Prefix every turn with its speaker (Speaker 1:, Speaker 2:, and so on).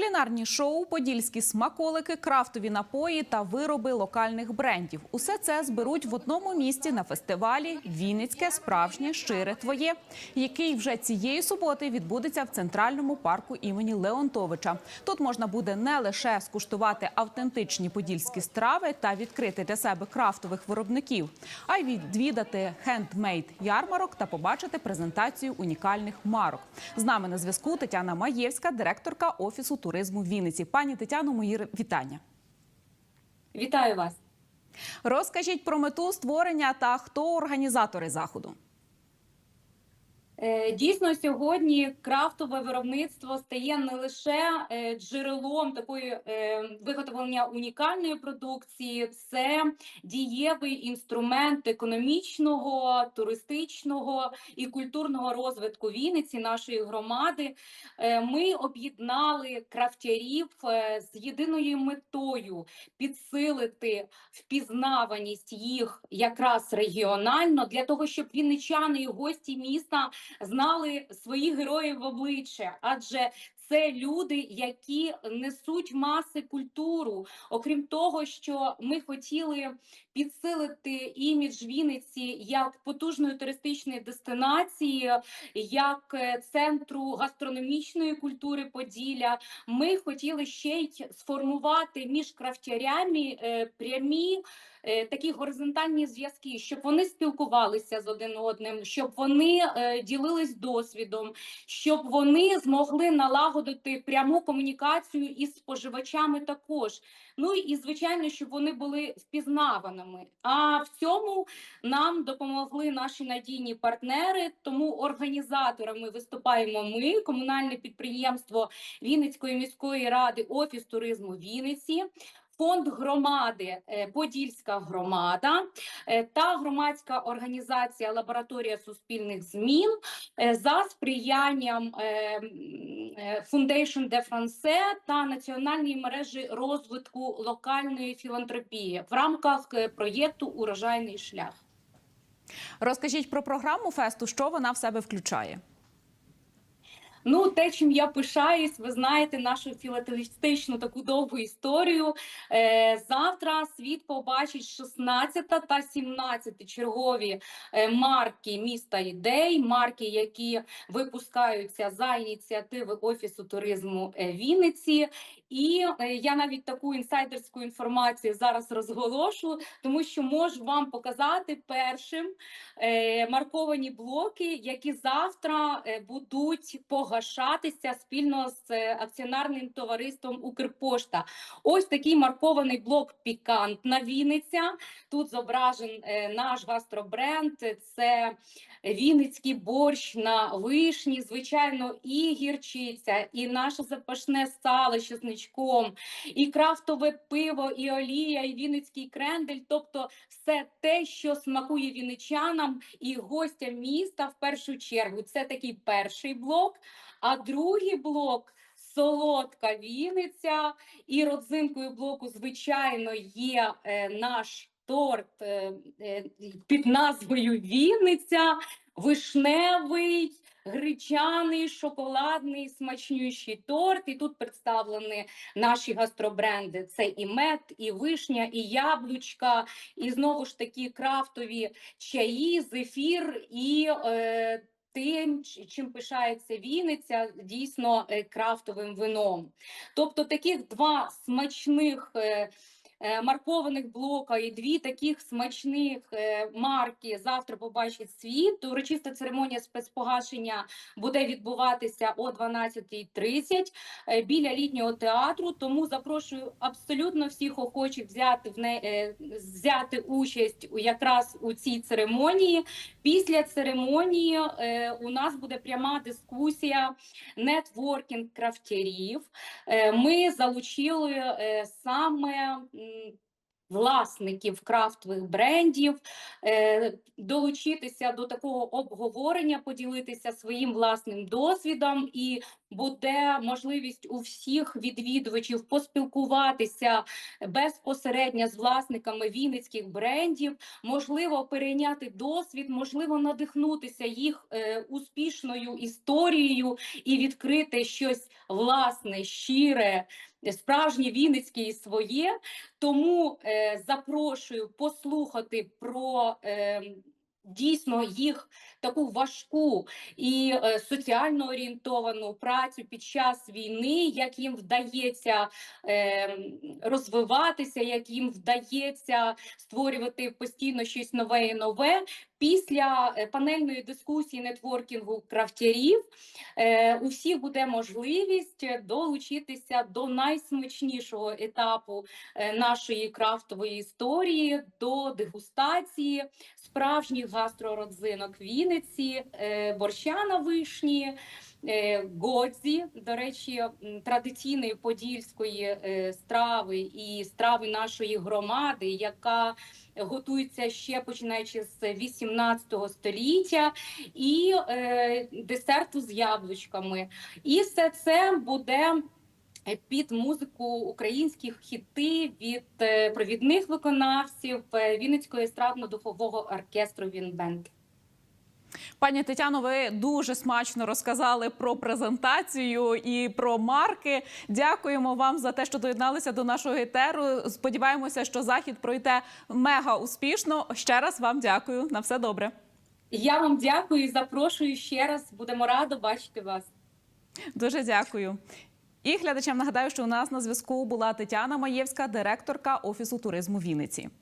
Speaker 1: Кулінарні шоу, подільські смаколики, крафтові напої та вироби локальних брендів. Усе це зберуть в одному місці на фестивалі Вінницьке справжнє щире твоє, який вже цієї суботи відбудеться в центральному парку імені Леонтовича. Тут можна буде не лише скуштувати автентичні подільські страви та відкрити для себе крафтових виробників, а й відвідати хендмейд ярмарок та побачити презентацію унікальних марок. З нами на зв'язку Тетяна Маєвська, директорка офісу туризму Вінниці. Пані Тетяно, мої вітання.
Speaker 2: Вітаю вас.
Speaker 1: Розкажіть про мету створення та хто організатори заходу.
Speaker 2: Е, Дійсно, сьогодні крафтове виробництво стає не лише е, джерелом такої е, виготовлення унікальної продукції, це дієвий інструмент економічного, туристичного і культурного розвитку Вінниці, нашої громади. Ми об'єднали крафтярів з єдиною метою підсилити впізнаваність їх якраз регіонально для того, щоб вінничани і гості міста знали своїх героїв в обличчя, адже це люди, які несуть маси культуру. Окрім того, що ми хотіли підсилити імідж Вінниці як потужної туристичної дестинації, як е, центру гастрономічної культури Поділля. Ми хотіли ще й сформувати між крафтярями е, прямі е, такі горизонтальні зв'язки, щоб вони спілкувалися з один одним, щоб вони ділились досвідом, щоб вони змогли налагодити пряму комунікацію із споживачами також. Ну і звичайно, щоб вони були впізнаваними. А в цьому нам допомогли наші надійні партнери. Тому організаторами виступаємо ми, комунальне підприємство Вінницької міської ради, офіс туризму Вінниці. Фонд громади е, Подільська громада е, та громадська організація Лабораторія суспільних змін е, за сприянням Foundation de France та національної мережі розвитку локальної філантропії в рамках проєкту Урожайний шлях.
Speaker 1: Розкажіть про програму фесту, що вона в себе включає.
Speaker 2: Ну, те, чим я пишаюсь, ви знаєте нашу філателістичну таку довгу історію. Е, завтра світ побачить 16 та 17 чергові е, марки міста ідей, марки, які випускаються за ініціативи Офісу туризму е, Вінниці. І я навіть таку інсайдерську інформацію зараз розголошу, тому що можу вам показати першим марковані блоки, які завтра будуть погашатися спільно з е, акціонарним товариством Укрпошта. Ось такий маркований блок Пікантна Вінниця. Тут зображен е, наш гастробренд. Це Вінницький борщ на вишні, звичайно, і гірчиця, і наше запашне сало з чесничком, і крафтове пиво, і олія, і вінницький крендель. Тобто все те, що смакує вінничанам і гостям міста в першу чергу. Це такий перший блок. А другий блок. Солодка Вінниця і родзинкою блоку, звичайно, є е, наш торт е, е, під назвою Вінниця, вишневий, гречаний, шоколадний, смачнющий торт. І тут представлені наші гастробренди: це і мед, і вишня, і яблучка, і знову ж таки крафтові чаї, зефір і. Е, Тим, чим пишається Вінниця, дійсно е, крафтовим вином. Тобто таких два смачних е, маркованих блока і дві таких смачних е, марки завтра побачить світ. Урочиста церемонія спецпогашення буде відбуватися о 12.30 е, біля літнього театру. Тому запрошую абсолютно всіх охочих взяти в не е, взяти участь якраз у цій церемонії. Після церемонії е, у нас буде пряма дискусія нетворкінг крафтярів. Е, ми залучили е, саме. Власників крафтових брендів е, долучитися до такого обговорення, поділитися своїм власним досвідом і буде можливість у всіх відвідувачів поспілкуватися безпосередньо з власниками вінницьких брендів, можливо, перейняти досвід, можливо, надихнутися їх е, успішною історією і відкрити щось власне, щире, справжнє вінницьке і своє. Тому е, запрошую послухати про е, дійсно їх таку важку і е, соціально орієнтовану працю під час війни, як їм вдається е, розвиватися, як їм вдається створювати постійно щось нове і нове. Після е, панельної дискусії нетворкінгу крафтярів е, у всіх буде можливість долучитися до найсмачнішого етапу нашої крафтової історії, до дегустації справжніх гастрородзинок Вінниці, е, борща на вишні, е, годзі, до речі, традиційної подільської е, страви і страви нашої громади, яка готується ще починаючи з 18 століття, і десерту з яблучками. І все це буде під музику українських хіти від е, провідних виконавців е, Вінницького естрадно-духового оркестру Вінбенд.
Speaker 1: Пані Тетяно, ви дуже смачно розказали про презентацію і про марки. Дякуємо вам за те, що доєдналися до нашого етеру. Сподіваємося, що захід пройде мега успішно. Ще раз вам дякую. На все добре.
Speaker 2: Я вам дякую і запрошую ще раз. Будемо радо бачити вас.
Speaker 1: Дуже дякую. І глядачам нагадаю, що у нас на зв'язку була Тетяна Маєвська, директорка офісу туризму Вінниці.